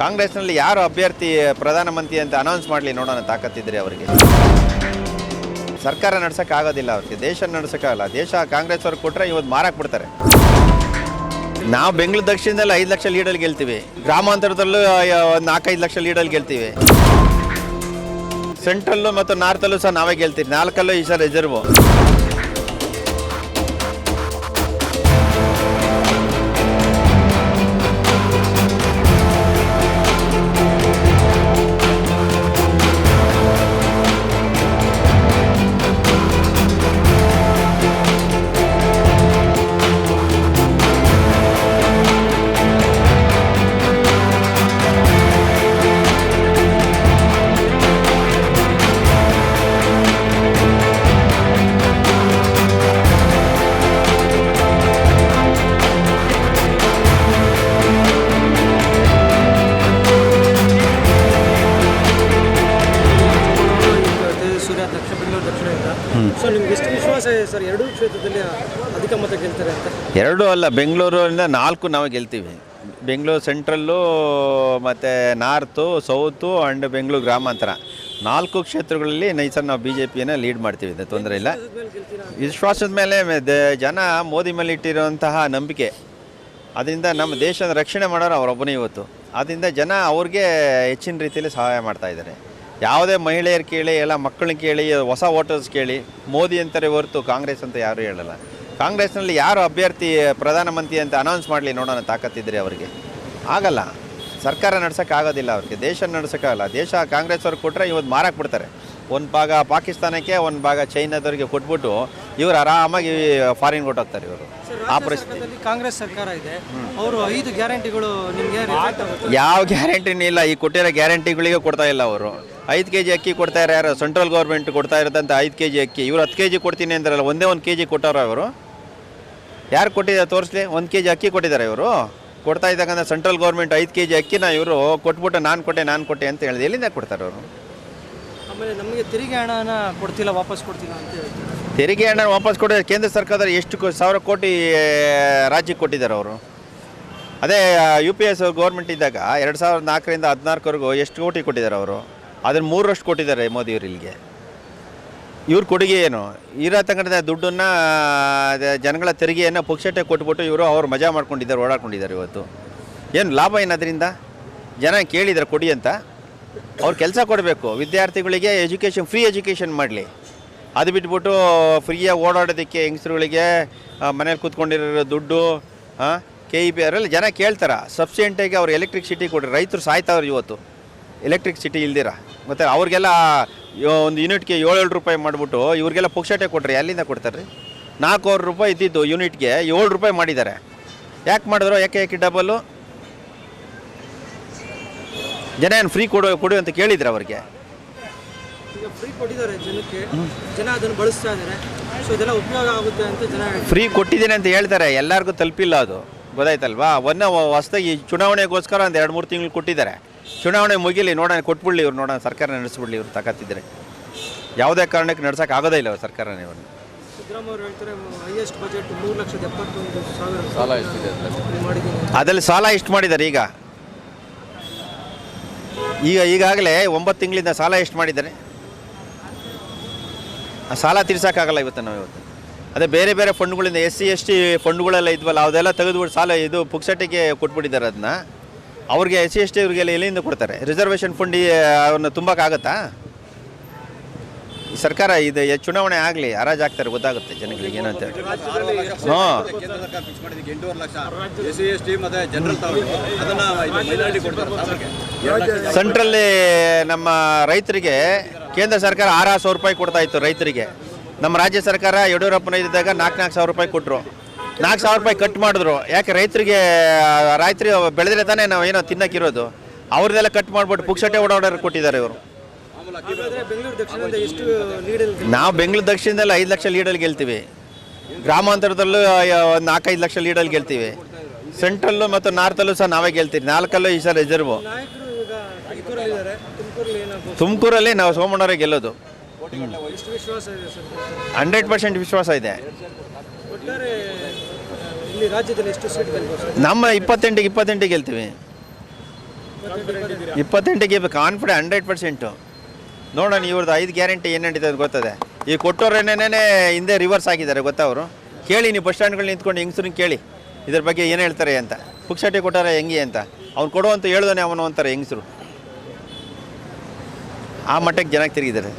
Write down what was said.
ಕಾಂಗ್ರೆಸ್ನಲ್ಲಿ ಯಾರು ಅಭ್ಯರ್ಥಿ, ಪ್ರಧಾನಮಂತ್ರಿ ಅಂತ ಅನೌನ್ಸ್ ಮಾಡಲಿ ನೋಡೋಣ, ತಾಕತ್ತಿದ್ರೆ ಅವರಿಗೆ. ಸರ್ಕಾರ ನಡ್ಸೋಕ್ಕಾಗೋದಿಲ್ಲ ಅವ್ರಿಗೆ, ದೇಶ ನಡ್ಸೋಕ್ಕಾಗಲ್ಲ ದೇಶ ಕಾಂಗ್ರೆಸ್ ಅವ್ರಿಗೆ ಕೊಟ್ಟರೆ ಇವತ್ತು ಮಾರಾಕ್ ಬಿಡ್ತಾರೆ. ನಾವು ಬೆಂಗಳೂರು ದಕ್ಷಿಣದಲ್ಲಿ ಐದು ಲಕ್ಷ ಲೀಡಲ್ಲಿ ಗೆಲ್ತೀವಿ. ಗ್ರಾಮಾಂತರದಲ್ಲೂ ಒಂದು ನಾಲ್ಕೈದು ಲಕ್ಷ ಲೀಡಲ್ಲಿ ಗೆಲ್ತೀವಿ. ಸೆಂಟ್ರಲ್ಲು ಮತ್ತು ನಾರ್ತಲ್ಲೂ ಸಹ ನಾವೇ ಗೆಲ್ತೀವಿ. ನಾಲ್ಕಲ್ಲೂ ಈ ಸಲ ರಿಸರ್ವು ನಿಮ್ಗೆ ವಿಶ್ವಾಸ ಎರಡೂ ಕ್ಷೇತ್ರದಲ್ಲಿ ಅಧಿಕ ಮತ ಅಂತ. ಎರಡೂ ಅಲ್ಲ ಬೆಂಗಳೂರಿಂದ ನಾಲ್ಕು ನಾವು ಗೆಲ್ತೀವಿ. ಬೆಂಗಳೂರು ಸೆಂಟ್ರಲ್ಲು, ಮತ್ತು ನಾರ್ತು, ಸೌತು ಆ್ಯಂಡ್ ಬೆಂಗಳೂರು ಗ್ರಾಮಾಂತರ. ನಾಲ್ಕು ಕ್ಷೇತ್ರಗಳಲ್ಲಿ ನೈಸರ್ ನಾವು ಬಿ ಜೆ ಪಿಯನ್ನು ಲೀಡ್ ಮಾಡ್ತೀವಿ, ಇದು ತೊಂದರೆ ಇಲ್ಲ. ವಿಶ್ವಾಸದ ಮೇಲೆ ಜನ ಮೋದಿ ಮೇಲೆ ಇಟ್ಟಿರುವಂತಹ ನಂಬಿಕೆ. ಅದರಿಂದ ನಮ್ಮ ದೇಶದ ರಕ್ಷಣೆ ಮಾಡೋರು ಅವರೊಬ್ಬನೇ ಇವತ್ತು. ಅದರಿಂದ ಜನ ಅವ್ರಿಗೆ ಹೆಚ್ಚಿನ ರೀತಿಯಲ್ಲಿ ಸಹಾಯ ಮಾಡ್ತಾ ಇದ್ದಾರೆ. ಯಾವುದೇ ಮಹಿಳೆಯರು ಕೇಳಿ, ಎಲ್ಲ ಮಕ್ಕಳನ್ನ ಕೇಳಿ, ಹೊಸ ವೋಟರ್ಸ್ ಕೇಳಿ, ಮೋದಿ ಅಂತಾರೆ ಹೊರತು ಕಾಂಗ್ರೆಸ್ ಅಂತ ಯಾರೂ ಹೇಳಲ್ಲ. ಕಾಂಗ್ರೆಸ್ನಲ್ಲಿ ಯಾರು ಅಭ್ಯರ್ಥಿ, ಪ್ರಧಾನಮಂತ್ರಿ ಅಂತ ಅನೌನ್ಸ್ ಮಾಡಲಿ ನೋಡೋಣ ತಾಕತ್ತಿದ್ರೆ ಅವರಿಗೆ. ಆಗಲ್ಲ. ಸರ್ಕಾರ ನಡೆಸೋಕ್ಕಾಗೋದಿಲ್ಲ ಅವ್ರಿಗೆ. ದೇಶ ನಡೆಸೋಕ್ಕಾಗಲ್ಲ. ದೇಶ ಕಾಂಗ್ರೆಸ್ ಅವ್ರಿಗೆ ಕೊಟ್ಟರೆ ಇವತ್ತು ಮಾರಾಕ್ಬಿಡ್ತಾರೆ ಒಂದು ಭಾಗ ಪಾಕಿಸ್ತಾನಕ್ಕೆ, ಒಂದು ಭಾಗ ಚೈನಾದವ್ರಿಗೆ ಕೊಟ್ಬಿಟ್ಟು ಇವರು ಆರಾಮಾಗಿ ಫಾರಿನ್ ಕೊಟ್ಟೋಗ್ತಾರೆ ಇವರು. ಆ ಪರಿಸ್ಥಿತಿ ಕಾಂಗ್ರೆಸ್ ಸರ್ಕಾರ ಇದೆ. ಅವರು ಐದು ಗ್ಯಾರಂಟಿಗಳು ನಿಮಗೆ ಯಾವ ಗ್ಯಾರಂಟಿನೂ ಇಲ್ಲ. ಈ ಕೊಟ್ಟಿರೋ ಗ್ಯಾರಂಟಿಗಳಿಗೆ ಕೊಡ್ತಾ ಇಲ್ಲ ಅವರು. ಐದು ಕೆ ಜಿ ಅಕ್ಕಿ ಕೊಡ್ತಾರೆ ಇರೋ ಯಾರು? ಸೆಂಟ್ರಲ್ ಗೌರ್ಮೆಂಟ್ ಕೊಡ್ತಾ ಇರೋದಂತ ಐದು ಕೆ ಜಿ ಅಕ್ಕಿ. ಇವರು ಹತ್ತು ಕೆ ಜಿ ಕೊಡ್ತೀನಿ ಅಂತಾರಲ್ಲ ಒಂದೇ ಒಂದು ಕೆ ಜಿ ಕೊಟ್ಟಾರ ಅವರು ಯಾರು ಕೊಟ್ಟಿದ್ದಾರೆ ತೋರಿಸ್ಲಿ? ಒಂದು ಕೆ ಜಿ ಅಕ್ಕಿ ಕೊಟ್ಟಿದ್ದಾರೆ ಇವರು. ಕೊಡ್ತಾ ಇದ್ದಾಗಂದ್ರೆ ಸೆಂಟ್ರಲ್ ಗೌರ್ಮೆಂಟ್ ಐದು ಕೆ ಜಿ ಅಕ್ಕಿನ ಇವರು ಕೊಟ್ಬಿಟ್ಟು ನಾನು ಕೊಟ್ಟೆ ನಾನು ಕೊಟ್ಟೆ ಅಂತ ಹೇಳಿದೆ ಎಲ್ಲಿಂದ ಕೊಡ್ತಾರೆ ಅವರು? ಆಮೇಲೆ ನಮಗೆ ತೆರಿಗೆ ಹಣನ ಕೊಡ್ತಿಲ್ಲ ವಾಪಸ್ ಕೊಡ್ತಿಲ್ಲ ಅಂತ ಹೇಳ್ತಾರೆ. ತೆರಿಗೆ ಹಣ ವಾಪಸ್ ಕೊಟ್ಟಿದ್ದಾರೆ ಕೇಂದ್ರ ಸರ್ಕಾರದಲ್ಲಿ ಎಷ್ಟು ಸಾವಿರ ಕೋಟಿ ರಾಜ್ಯಕ್ಕೆ ಕೊಟ್ಟಿದ್ದಾರೆ ಅವರು? ಅದೇ ಯು ಪಿ ಎಸ್ ಗೌರ್ಮೆಂಟ್ ಇದ್ದಾಗ ಎರಡು ಸಾವಿರದ ನಾಲ್ಕರಿಂದ ಹದಿನಾಲ್ಕವರೆಗೂ ಎಷ್ಟು ಕೋಟಿ ಕೊಟ್ಟಿದ್ದಾರೆ ಅವರು? ಅದನ್ನು ಮೂರರಷ್ಟು ಕೊಟ್ಟಿದ್ದಾರೆ ಮೋದಿಯವರು ಇಲ್ಲಿಗೆ. ಇವ್ರ ಕೊಡುಗೆ ಏನು? ಇರೋ ತಗೊಂಡ ದುಡ್ಡನ್ನು ಜನಗಳ ತೆರಿಗೆಯನ್ನು ಪುಕ್ಷಟೆ ಕೊಟ್ಬಿಟ್ಟು ಇವರು ಅವರು ಮಜಾ ಮಾಡ್ಕೊಂಡಿದ್ದಾರೆ, ಓಡಾಡ್ಕೊಂಡಿದ್ದಾರೆ ಇವತ್ತು. ಏನು ಲಾಭ ಏನು ಅದರಿಂದ ಜನ ಕೇಳಿದ್ದಾರೆ ಕೊಡಿ ಅಂತ. ಅವ್ರು ಕೆಲಸ ಕೊಡಬೇಕು. ವಿದ್ಯಾರ್ಥಿಗಳಿಗೆ ಎಜುಕೇಷನ್ ಫ್ರೀ ಎಜುಕೇಷನ್ ಮಾಡಲಿ. ಅದು ಬಿಟ್ಬಿಟ್ಟು ಫ್ರೀಯಾಗಿ ಓಡಾಡೋದಕ್ಕೆ ಹೆಂಗಸ್ರುಗಳಿಗೆ ಮನೇಲಿ ಕೂತ್ಕೊಂಡಿರೋ ದುಡ್ಡು ಕೆ ಇ ಪಿ ಅವರೆಲ್ಲ ಜನ ಕೇಳ್ತಾರೆ. ಸಬ್ಸಿಡೆಂಟಾಗಿ ಅವ್ರು ಎಲೆಕ್ಟ್ರಿಕ್ ಸಿಟಿ ಕೊಡ್ರಿ. ರೈತರು ಸಾಯ್ತಾವ್ರು ಇವತ್ತು. ಎಲೆಕ್ಟ್ರಿಕ್ ಸಿಟಿ ಇಲ್ದಿರ? ಮತ್ತು ಅವ್ರಿಗೆಲ್ಲ ಒಂದು ಯೂನಿಟ್ಗೆ ಏಳೇಳು ರೂಪಾಯಿ ಮಾಡಿಬಿಟ್ಟು ಇವ್ರಿಗೆಲ್ಲ ಪುಕ್ಷಟೆ ಕೊಡ್ರಿ. ಅಲ್ಲಿಂದ ಕೊಡ್ತಾರೆ ರೀ ನಾಲ್ಕೂವರೆ ರೂಪಾಯಿ ಇದ್ದಿದ್ದು ಯೂನಿಟ್ಗೆ ಏಳು ರೂಪಾಯಿ ಮಾಡಿದ್ದಾರೆ. ಯಾಕೆ ಮಾಡಿದ್ರು? ಯಾಕೆ ಯಾಕೆ ಡಬಲು ಜನ ಏನು ಫ್ರೀ ಕೊಡು ಕೊಡು ಅಂತ ಕೇಳಿದ್ರು ಅವ್ರಿಗೆ? ಈಗ ಫ್ರೀ ಕೊಟ್ಟಿದ್ದಾರೆ ಜನಕ್ಕೆ. ಜನ ಅದನ್ನು ಬಳಸ್ತಾ ಇದ್ದಾರೆ. ಸೊ ಇದೆಲ್ಲ ಉಪಯೋಗ ಆಗುತ್ತೆ ಅಂತ ಜನ ಹೇಳ್ತಾರೆ. ಫ್ರೀ ಕೊಟ್ಟಿದ್ದೀನಿ ಅಂತ ಹೇಳ್ತಾರೆ. ಎಲ್ಲರಿಗೂ ತಲುಪಿಲ್ಲ ಅದು. ಗೊತ್ತಾಯ್ತಲ್ವಾ? ಒಂದೇ ಹೊಸ್ದಾಗಿ ಚುನಾವಣೆಗೋಸ್ಕರ ಒಂದು ಎರಡು ಮೂರು ತಿಂಗಳು ಕೊಟ್ಟಿದ್ದಾರೆ. ಚುನಾವಣೆ ಮುಗಿಲಿ ನೋಡೋಣ ಕೊಟ್ಬಿಡ್ಲಿ ಇವ್ರು ನೋಡೋಣ ಸರ್ಕಾರ ನಡೆಸ್ಬಿಡ್ಲಿ ಇವ್ರು ತಗತ್ತಿದ್ರೆ ಯಾವುದೇ ಕಾರಣಕ್ಕೆ ನಡ್ಸೋಕೆ ಆಗೋದೇ ಇಲ್ಲ ಅವ್ರು ಸರ್ಕಾರನೇ ಇವ್ರನ್ನ ಅದರಲ್ಲಿ ಸಾಲ ಎಷ್ಟು ಮಾಡಿದ್ದಾರೆ ಈಗ? ಈಗ ಈಗಾಗಲೇ ಒಂಬತ್ತು ತಿಂಗಳಿಂದ ಸಾಲ ಎಷ್ಟು ಮಾಡಿದ್ದಾರೆ? ಸಾಲ ತೀರ್ಸೋಕ್ಕಾಗಲ್ಲ ಇವತ್ತು ನಾವು ಇವತ್ತು. ಅದೇ ಬೇರೆ ಬೇರೆ ಫಂಡ್ಗಳಿಂದ ಎಸ್ ಸಿ ಎಸ್ ಟಿ ಫಂಡ್ಗಳೆಲ್ಲ ಇದ್ವಲ್ಲ ಅದೆಲ್ಲ ತೆಗೆದುಬಿಟ್ಟು ಸಾಲ ಇದು ಪುಕ್ಸಟ್ಟಿಗೆ ಕೊಟ್ಬಿಟ್ಟಿದ್ದಾರೆ ಅದನ್ನ. ಅವ್ರಿಗೆ ಎಸ್ ಸಿ ಎಸ್ ಟಿ ಅವ್ರಿಗೆಲ್ಲ ಎಲ್ಲಿಂದ ಕೊಡ್ತಾರೆ? ರಿಸರ್ವೇಷನ್ ಫಂಡ್ ಅವ್ರನ್ನ ತುಂಬಕ್ಕಾಗತ್ತಾ ಸರ್ಕಾರ ಇದು ಚುನಾವಣೆ ಆಗಲಿ ಹರಾಜ್ ಆಗ್ತಾರೆ ಗೊತ್ತಾಗುತ್ತೆ ಜನಗಳಿಗೆ ಏನಂತ ಹ್ಞೂ. ಸೆಂಟ್ರಲ್ಲಿ ನಮ್ಮ ರೈತರಿಗೆ ಕೇಂದ್ರ ಸರ್ಕಾರ ಆರು ಸಾವಿರ ರೂಪಾಯಿ ಕೊಡ್ತಾ ಇತ್ತು ರೈತರಿಗೆ. ನಮ್ಮ ರಾಜ್ಯ ಸರ್ಕಾರ ಯಡಿಯೂರಪ್ಪನ ಇದ್ದಾಗ ನಾಲ್ಕು ನಾಲ್ಕು ಸಾವಿರ ರೂಪಾಯಿ ಕೊಟ್ಟರು ನಾಲ್ಕು ಸಾವಿರ ರೂಪಾಯಿ ಕಟ್ ಮಾಡಿದ್ರು. ಯಾಕೆ ರೈತರಿಗೆ ರೈತರಿಗೆ ಬೆಳೆದ್ರೆ ತಾನೇ ನಾವು ಏನೋ ತಿನ್ನಕ್ಕಿರೋದು. ಅವ್ರದ್ದೆಲ್ಲ ಕಟ್ ಮಾಡಿಬಿಟ್ಟು ಪುಕ್ಸಟ್ಟೆ ಓಡಾಡೋರು ಕೊಟ್ಟಿದ್ದಾರೆ ಇವರು. ನಾವು ಬೆಂಗಳೂರು ದಕ್ಷಿಣದಲ್ಲಿ ಐದು ಲಕ್ಷ ಲೀಡಲ್ಲಿ ಗೆಲ್ತೀವಿ. ಗ್ರಾಮಾಂತರದಲ್ಲೂ ಒಂದು ನಾಲ್ಕೈದು ಲಕ್ಷ ಲೀಡಲ್ಲಿ ಗೆಲ್ತೀವಿ. ಸೆಂಟ್ರಲ್ಲು ಮತ್ತು ನಾರ್ತಲ್ಲೂ ಸಹ ನಾವೇ ಗೆಲ್ತೀವಿ. ನಾಲ್ಕಲ್ಲೂ ಈ ಸಲ ರಿಸರ್ವು ತುಮಕೂರಲ್ಲಿ ನಾವು ಸೋಮಣ್ಣವರೇ ಗೆಲ್ಲೋದು. ಹಂಡ್ರೆಡ್ ಪರ್ಸೆಂಟ್ ವಿಶ್ವಾಸ ಇದೆ. ನಮ್ಮ ಇಪ್ಪತ್ತೆಂಟಿಗೆ ಇಪ್ಪತ್ತೆಂಟಿಗೆ ಗೆಲ್ತೀವಿ. ಇಪ್ಪತ್ತೆಂಟಿಗೆ ಕಾನ್ಫಿಡೆಂಟ್ ಹಂಡ್ರೆಡ್ ಪರ್ಸೆಂಟು. ನೋಡೋಣ ಇವ್ರದ್ದು ಐದು ಗ್ಯಾರಂಟಿ ಏನು ನಡೀತದೆ ಅಂತ ಗೊತ್ತದೆ. ಈ ಕೊಟ್ಟೋರೇನೇನೇ ಹಿಂದೆ ರಿವರ್ಸ್ ಆಗಿದ್ದಾರೆ ಗೊತ್ತಾ ಅವರು? ಕೇಳಿ ನೀವು ಬಸ್ ಸ್ಟ್ಯಾಂಡ್ಗಳು ನಿಂತ್ಕೊಂಡು ಹೆಂಗಸ್ರನ್ನ ಕೇಳಿ. ಇದ್ರ ಬಗ್ಗೆ ಏನು ಹೇಳ್ತಾರೆ ಅಂತ. ಪುಕ್ಷಟಿ ಕೊಟ್ಟಾರೆ ಹೆಂಗೆ ಅಂತ. ಅವ್ನು ಕೊಡುವಂತ ಹೇಳ್ದಾನೆ ಅವನು ಅಂತಾರೆ ಹೆಂಗಸರು. ಆ ಮಟ್ಟಕ್ಕೆ ಜನಕ್ಕೆ ತಿರುಗಿದ್ದಾರೆ.